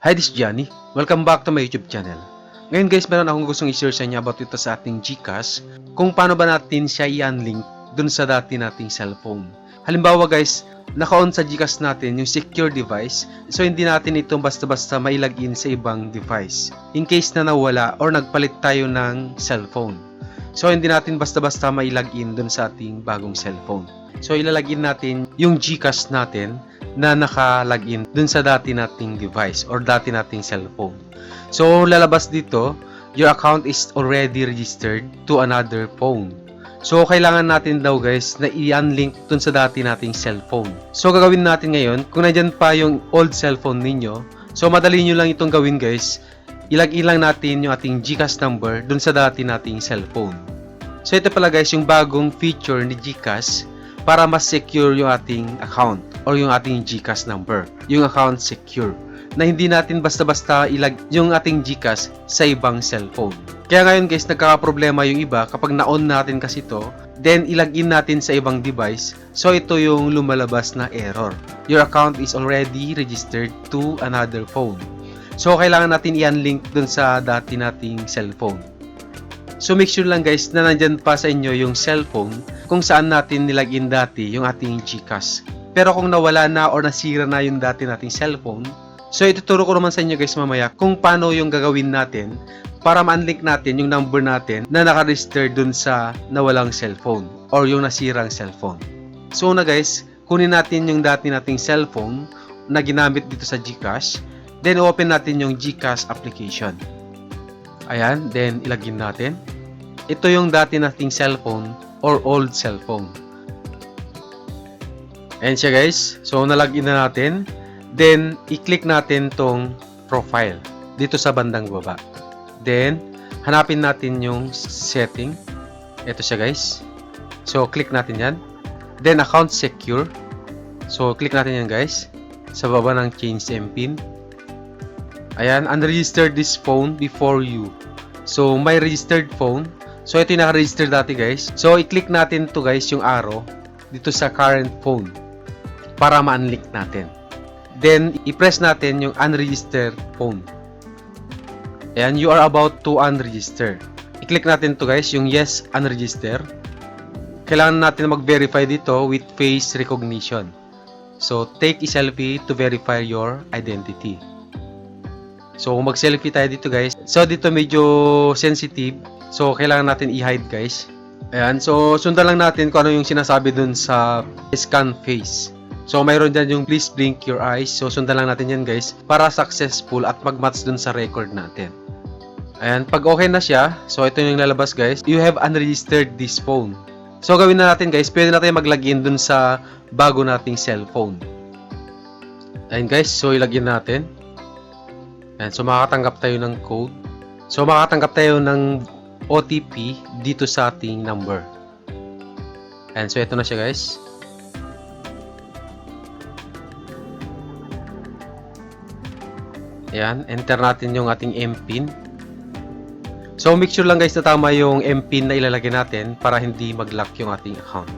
Hi, this is Johnny. Welcome back to my YouTube channel. Ngayon guys, meron akong gustong i-share sa inyo about ito sa ating GCash. Kung paano ba natin siya i-unlink dun sa dati nating cellphone. Halimbawa guys, naka-on sa GCash natin yung secure device. So hindi natin ito basta-basta mailagin sa ibang device. In case na nawala or nagpalit tayo ng cellphone. So hindi natin basta-basta mailagin dun sa ating bagong cellphone. So ilalagin natin yung GCash natin na naka-login dun sa dati nating device or dati nating cellphone. So, lalabas dito, your account is already registered to another phone. So, kailangan natin daw guys na i-unlink dun sa dati nating cellphone. So, gagawin natin ngayon, kung nandyan pa yung old cellphone ninyo, so madali nyo lang itong gawin guys, ilagin lang natin yung ating GCash number dun sa dati nating cellphone. So, ito pala guys yung bagong feature ni GCash para mas secure yung ating account or yung ating GCash number, yung account secure na hindi natin basta-basta ilag yung ating GCash sa ibang cellphone. Kaya ngayon guys, nagkakaproblema yung iba kapag na-on natin kasi to, then ilagin natin sa ibang device, so ito yung lumalabas na error. Your account is already registered to another phone. So kailangan natin i-unlink dun sa dati nating cellphone. So make sure lang guys na nandyan pa sa inyo yung cellphone kung saan natin nilagin dati yung ating GCash. Pero kung nawala na or nasira na yung dati nating cellphone, so ituturo ko naman sa inyo guys mamaya kung paano yung gagawin natin para ma-unlink natin yung number natin na nakaregister dun sa nawalang cellphone or yung nasirang cellphone. So na guys, kunin natin yung dati nating cellphone na ginamit dito sa GCash, then open natin yung GCash application. Ayan, then ilagin natin. Ito yung dati nating cellphone or old cellphone. Ayan siya guys. So, nalagin na natin. Then, i-click natin tong profile dito sa bandang baba. Then, hanapin natin yung setting. Ito siya guys. So, click natin yan. Then, account secure. So, click natin yan guys. Sa baba ng change MPIN. Ayan, unregistered this phone before you. So, may registered phone. So, ito yung naka-register dati guys. So, i-click natin to guys, yung arrow dito sa current phone para ma-unlink natin. Then, i-press natin yung unregistered phone. Ayan, you are about to unregister. I-click natin to guys, yung yes, unregister. Kailangan natin mag-verify dito with face recognition. So, take a selfie to verify your identity. So, mag-selfie tayo dito guys. So, dito medyo sensitive. So, kailangan natin i-hide guys. Ayan. So, sundan lang natin kung ano yung sinasabi dun sa scan face. So, mayroon dyan yung please blink your eyes. So, sundan lang natin yan guys. Para successful at mag-match dun sa record natin. Ayan. Pag okay na siya, so ito yung lalabas guys. You have unregistered this phone. So, gawin na natin guys. Pwede na tayo mag-login dun sa bago nating cellphone. Ayan guys. So, ilagin natin. Ayan, so makakatanggap tayo ng code. So makakatanggap tayo ng OTP dito sa ating number. Ayan, so ito na siya guys. Ayan, enter natin yung ating MPIN. So make sure lang guys na tama yung MPIN na ilalagay natin para hindi mag-lock yung ating account.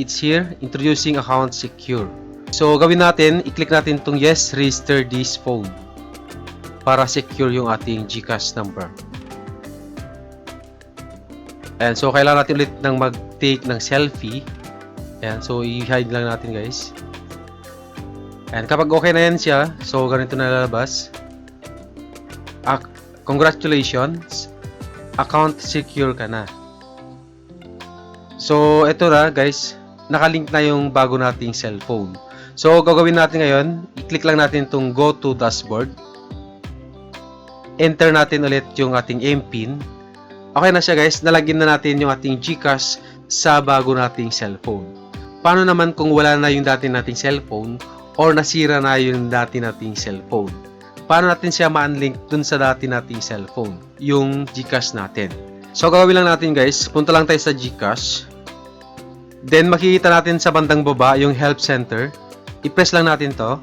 It's here, introducing account secure. So, gawin natin, i-click natin itong yes, register this phone para secure yung ating GCash number. Ayan, so kailangan natin ulit ng mag-take ng selfie. Ayan, so i-hide lang natin guys. Ayan, kapag okay na yan siya, so ganito na lalabas. Ah, congratulations, account secure ka na. So, ito na guys, nakalink na yung bago nating cellphone. So, gagawin natin ngayon, i-click lang natin itong go to dashboard. Enter natin ulit yung ating MPIN. Okay na siya guys, nalagyan na natin yung ating GCash sa bago nating cellphone. Paano naman kung wala na yung dati nating cellphone or nasira na yung dati nating cellphone? Paano natin siya ma-unlink dun sa dati nating cellphone? Yung GCash natin. So, gagawin lang natin guys, punta lang tayo sa GCash. Then, makikita natin sa bandang baba yung help center i-press lang natin to.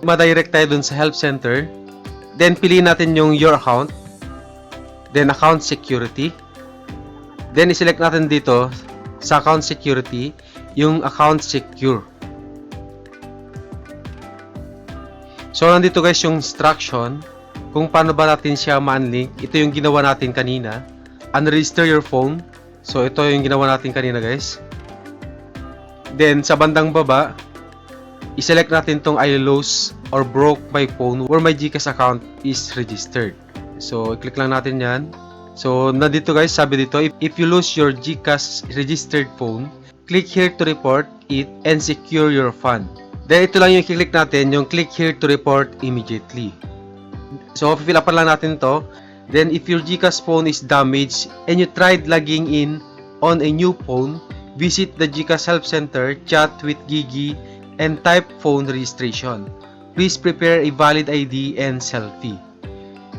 Ma-direct tayo dun sa help center. Then, piliin natin yung your account. Then, account security. Then, i-select natin dito sa account security yung account secure. So, nandito guys yung instruction kung paano ba natin siya ma-unlink. Ito yung ginawa natin kanina. Unregister your phone. So, ito yung ginawa natin kanina guys. Then, sa bandang baba, i-select natin tong I lost or broke my phone where my GCash account is registered. So, i-click lang natin yan. So, nandito guys, sabi dito, if, if you lose your GCash registered phone, click here to report it and secure your fund. Then, ito lang yung i-click natin, yung click here to report immediately. So, fill up lang natin to. Then, if your GCash phone is damaged and you tried logging in on a new phone, visit the GCash Help Center, chat with Gigi, and type phone registration. Please prepare a valid ID and selfie.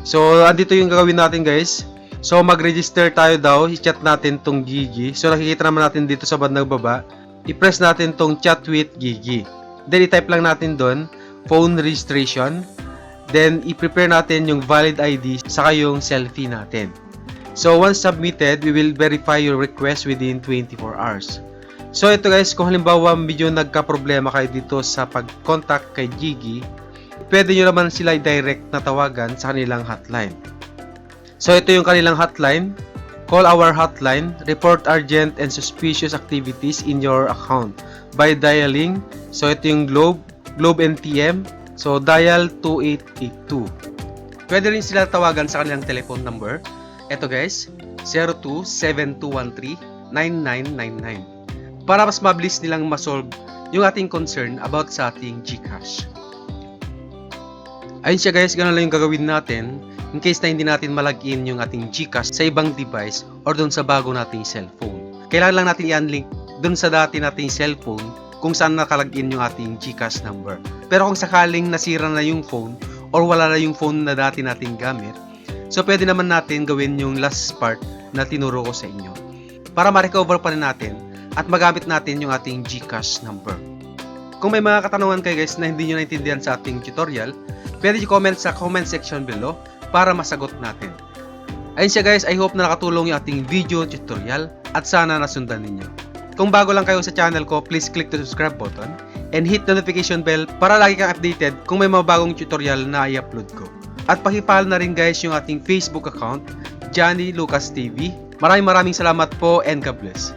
So, andito yung gagawin natin guys. So, mag-register tayo daw. I-chat natin tong Gigi. So, nakikita naman natin dito sa bandang baba. I-press natin tong chat with Gigi. Then, i-type lang natin doon, phone registration. Then, i-prepare natin yung valid ID saka yung selfie natin. So, once submitted, we will verify your request within 24 hours. So, ito guys, kung halimbawa medyo nagka-problema kayo dito sa pag-contact kay Gigi, pwede nyo naman sila direct na tawagan sa kanilang hotline. So, ito yung kanilang hotline. Call our hotline, report urgent and suspicious activities in your account by dialing. So, ito yung Globe, Globe NTM. So, dial 2882. Pwede rin sila tawagan sa kanilang telephone number. Ito guys, 02-7213-9999. Para mas mabilis nilang masolve yung ating concern about sa ating GCash. Ayun siya guys, ganun lang yung gagawin natin in case na hindi natin malagin yung ating GCash sa ibang device or dun sa bago nating cellphone. Kailangan lang natin i-unlink dun sa dati nating cellphone kung saan nakalagin yung ating GCash number. Pero kung sakaling nasira na yung phone or wala na yung phone na dati nating gamit, so pwede naman natin gawin yung last part na tinuro ko sa inyo para ma-recover pa rin natin at magamit natin yung ating GCash number. Kung may mga katanungan kayo guys na hindi nyo naintindihan sa ating tutorial, pwede nyo comment sa comment section below para masagot natin. Ayun siya guys, I hope na nakatulong yung ating video tutorial at sana nasundan ninyo. Kung bago lang kayo sa channel ko, please click the subscribe button and hit the notification bell para lagi kang updated kung may mga bagong tutorial na i-upload ko. At pakipal na rin guys yung ating Facebook account, Johnny Lucas TV. Maraming maraming salamat po and God bless.